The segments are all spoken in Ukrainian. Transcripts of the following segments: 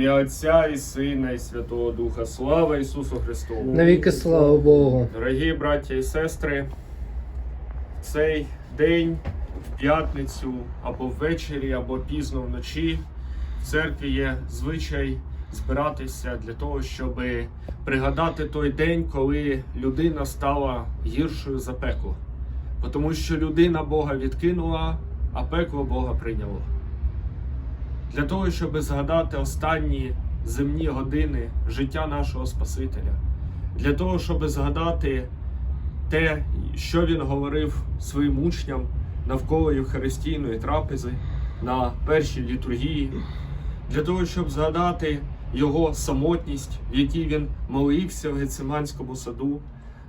Ім'я Отця і Сина, і Святого Духа. Слава Ісусу Христу! Навіки слава Богу. Дорогі браття і сестри, в цей день, в п'ятницю, або ввечері, або пізно вночі в церкві є звичай збиратися для того, щоб пригадати той день, коли людина стала гіршою за пекло. Тому що людина Бога відкинула, а пекло Бога прийняло. Для того, щоб згадати останні земні години життя нашого Спасителя, для того, щоб згадати те, що він говорив своїм учням навколо Євхаристійної трапези на першій літургії, для того, щоб згадати його самотність, в якій він молився в Гециманському саду,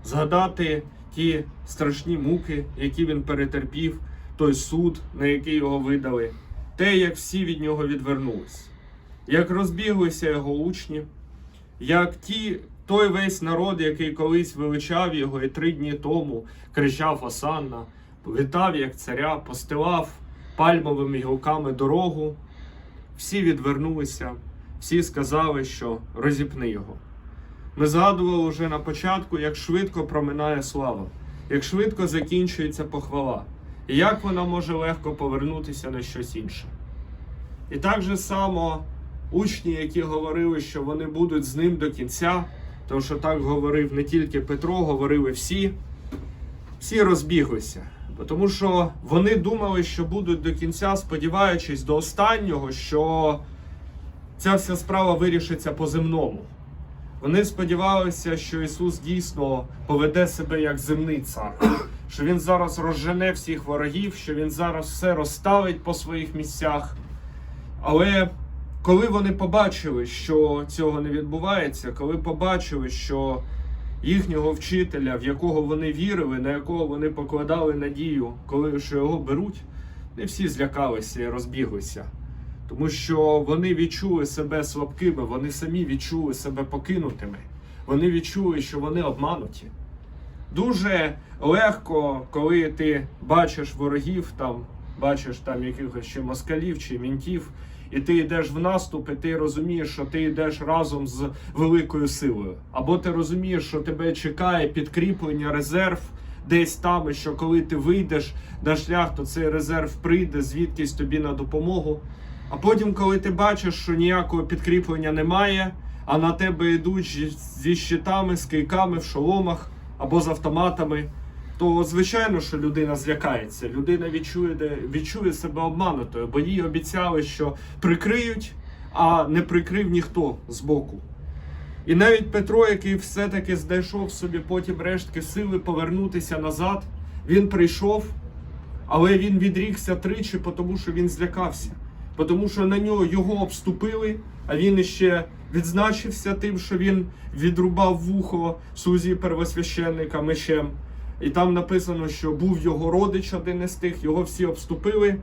згадати ті страшні муки, які він перетерпів, той суд, на який його видали, те, як всі від нього відвернулись, як розбіглися його учні, як ті, той весь народ, який колись величав його і три дні тому кричав Осанна, вітав як царя, постилав пальмовими гілками дорогу, всі відвернулися, всі сказали, що розіпни його. Ми згадували вже на початку, як швидко проминає слава, як швидко закінчується похвала, і як вона може легко повернутися на щось інше. І так же само учні, які говорили, що вони будуть з ним до кінця, тому що так говорив не тільки Петро, говорили всі, всі розбіглися. Тому що вони думали, що будуть до кінця, сподіваючись до останнього, що ця вся справа вирішиться по-земному. Вони сподівалися, що Ісус дійсно поведе себе як земний цар, що Він зараз розжене всіх ворогів, що Він зараз все розставить по своїх місцях. Але коли вони побачили, що цього не відбувається, коли побачили, що їхнього вчителя, в якого вони вірили, на якого вони покладали надію, коли що його беруть, не всі злякалися і розбіглися. Тому що вони відчули себе слабкими, вони самі відчули себе покинутими, вони відчули, що вони обмануті. Дуже легко, коли ти бачиш ворогів, там, бачиш там якихось ще москалів чи мінтів, і ти йдеш в наступ, і ти розумієш, що ти йдеш разом з великою силою. Або ти розумієш, що тебе чекає підкріплення, резерв десь там, що коли ти вийдеш на шлях, то цей резерв прийде звідкись тобі на допомогу. А потім, коли ти бачиш, що ніякого підкріплення немає, а на тебе йдуть зі щитами, з кийками в шоломах або з автоматами, то звичайно, що людина злякається. Людина відчує, відчує себе обманутою, бо їй обіцяли, що прикриють, а не прикрив ніхто з боку. І навіть Петро, який все-таки знайшов собі потім рештки сили повернутися назад, він прийшов, але він відрікся тричі, тому що він злякався. Тому що на нього його обступили, а він іще відзначився тим, що він відрубав вухо сузі первосвященника мечем. І там написано, що був його родич один із тих, його всі обступили.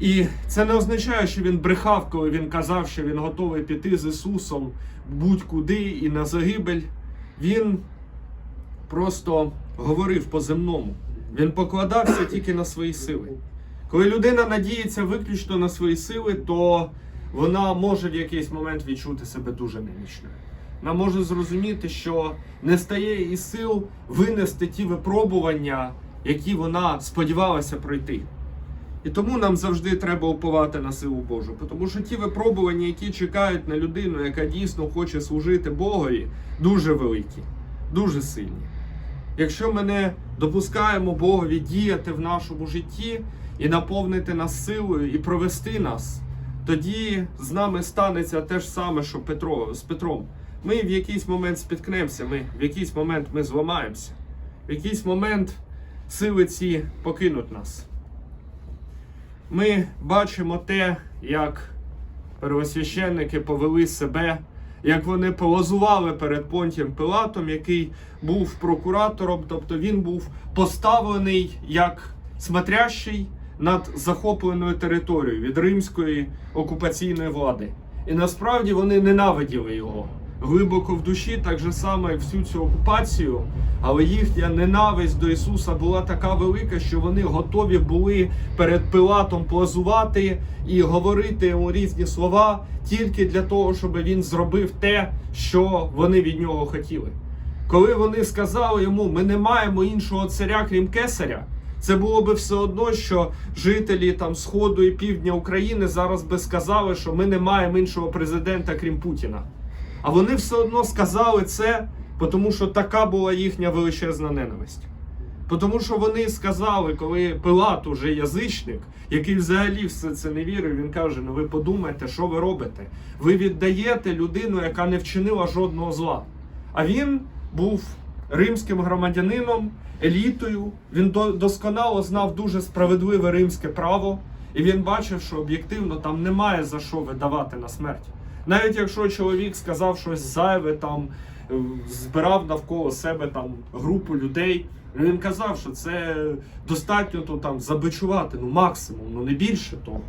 І це не означає, що він брехав, коли він казав, що він готовий піти з Ісусом будь-куди і на загибель. Він просто говорив по-земному. Він покладався тільки на свої сили. Коли людина надіється виключно на свої сили, то вона може в якийсь момент відчути себе дуже немічною. Вона може зрозуміти, що не стає із сил винести ті випробування, які вона сподівалася пройти. І тому нам завжди треба уповати на силу Божу, тому що ті випробування, які чекають на людину, яка дійсно хоче служити Богові, дуже великі, дуже сильні. Якщо ми не допускаємо Богові діяти в нашому житті і наповнити нас силою і провести нас, тоді з нами станеться те ж саме, що Петро, з Петром. Ми в якийсь момент спіткнемося, ми в якийсь момент ми зламаємося, в якийсь момент сили ці покинуть нас. Ми бачимо те, як первосвященники повели себе, як вони полозували перед Понтієм Пилатом, який був прокуратором, тобто він був поставлений як смотрящий над захопленою територією від римської окупаційної влади. І насправді вони ненавиділи його. глибоко в душі, так же само, як всю цю окупацію, але їхня ненависть до Ісуса була така велика, що вони готові були перед Пилатом плазувати і говорити йому різні слова тільки для того, щоб він зробив те, що вони від нього хотіли. Коли вони сказали йому, ми не маємо іншого царя, крім кесаря, це було би все одно, що жителі там Сходу і Півдня України зараз би сказали, що ми не маємо іншого президента, крім Путіна. А вони все одно сказали це, тому що така була їхня величезна ненависть. Тому що вони сказали, коли Пилат уже язичник, який взагалі все це не вірив, він каже: ну ви подумайте, що ви робите? Ви віддаєте людину, яка не вчинила жодного зла. А він був римським громадянином, елітою. Він досконало знав дуже справедливе римське право, і він бачив, що об'єктивно там немає за що видавати на смерть. Навіть якщо чоловік сказав щось зайве, там е, збирав навколо себе там групу людей. Він казав, що це достатньо то там забичувати, ну максимум, ну не більше того.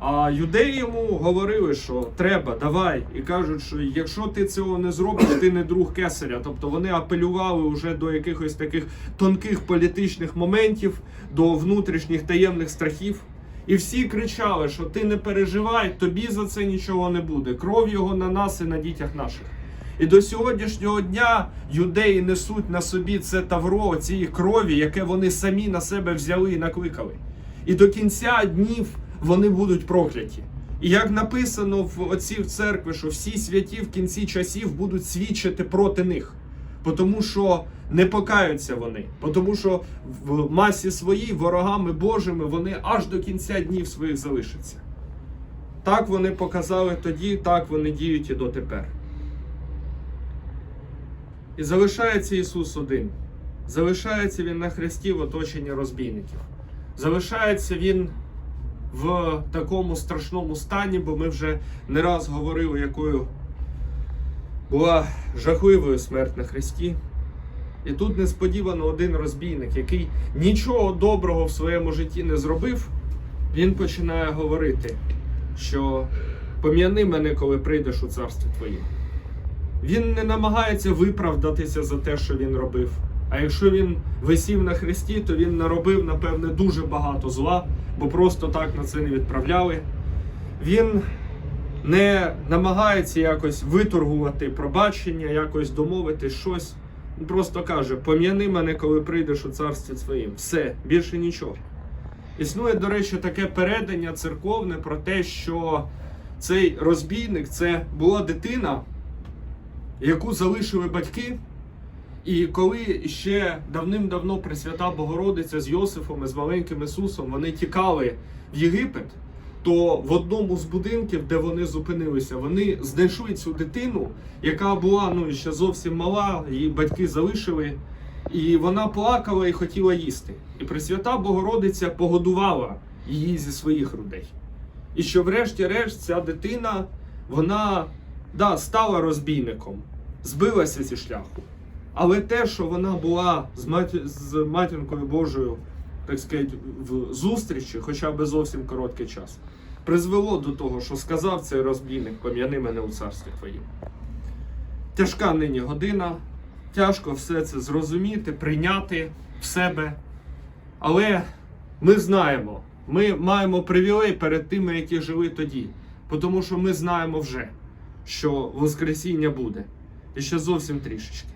А юдеї йому говорили, що треба, давай. І кажуть, що якщо ти цього не зробиш, ти не друг кесаря. Тобто вони апелювали вже до якихось таких тонких політичних моментів, до внутрішніх таємних страхів. І всі кричали, що ти не переживай, тобі за це нічого не буде. Кров його на нас і на дітях наших. І до сьогоднішнього дня юдеї несуть на собі це тавро цієї крові, яке вони самі на себе взяли і накликали. І до кінця днів вони будуть прокляті. І як написано в отців церкви, що всі святі в кінці часів будуть свідчити проти них, тому що не покаються вони, тому що в масі своїй ворогами Божими вони аж до кінця днів своїх залишаться. Так вони показали тоді, так вони діють і дотепер. І залишається Ісус один. Залишається Він на хресті в оточенні розбійників. Залишається Він в такому страшному стані, бо ми вже не раз говорили, якою була жахливою смерть на хресті. І тут несподівано один розбійник, який нічого доброго в своєму житті не зробив, він починає говорити, що пом'яни мене, коли прийдеш у царство Твоє. Він не намагається виправдатися за те, що він робив. А якщо він висів на хресті, то він наробив, напевне, дуже багато зла, бо просто так на це не відправляли. Він не намагається якось виторгувати пробачення, якось домовити щось. Він просто каже: пом'яни мене, коли прийдеш у царстві своїм. Все, більше нічого. Існує, до речі, таке передання церковне про те, що цей розбійник це була дитина, яку залишили батьки. І коли ще давним-давно Пресвята Богородиця з Йосифом і з маленьким Ісусом вони тікали в Єгипет, то в одному з будинків, де вони зупинилися, вони знайшли цю дитину, яка була ну ще зовсім мала, її батьки залишили, і вона плакала і хотіла їсти. І Пресвята Богородиця погодувала її зі своїх грудей. І що, врешті-решт, ця дитина, вона да, стала розбійником, збилася зі шляху. Але те, що вона була з, маті... з матінкою Божою, так сказати, в зустрічі, хоча б зовсім короткий час, призвело до того, що сказав цей розбійник, пом'яни мене у царстві твоїм. Тяжка нині година, тяжко все це зрозуміти, прийняти в себе. Але ми знаємо, ми маємо привілей перед тими, які жили тоді, тому що ми знаємо вже, що Воскресіння буде. І ще зовсім трішечки.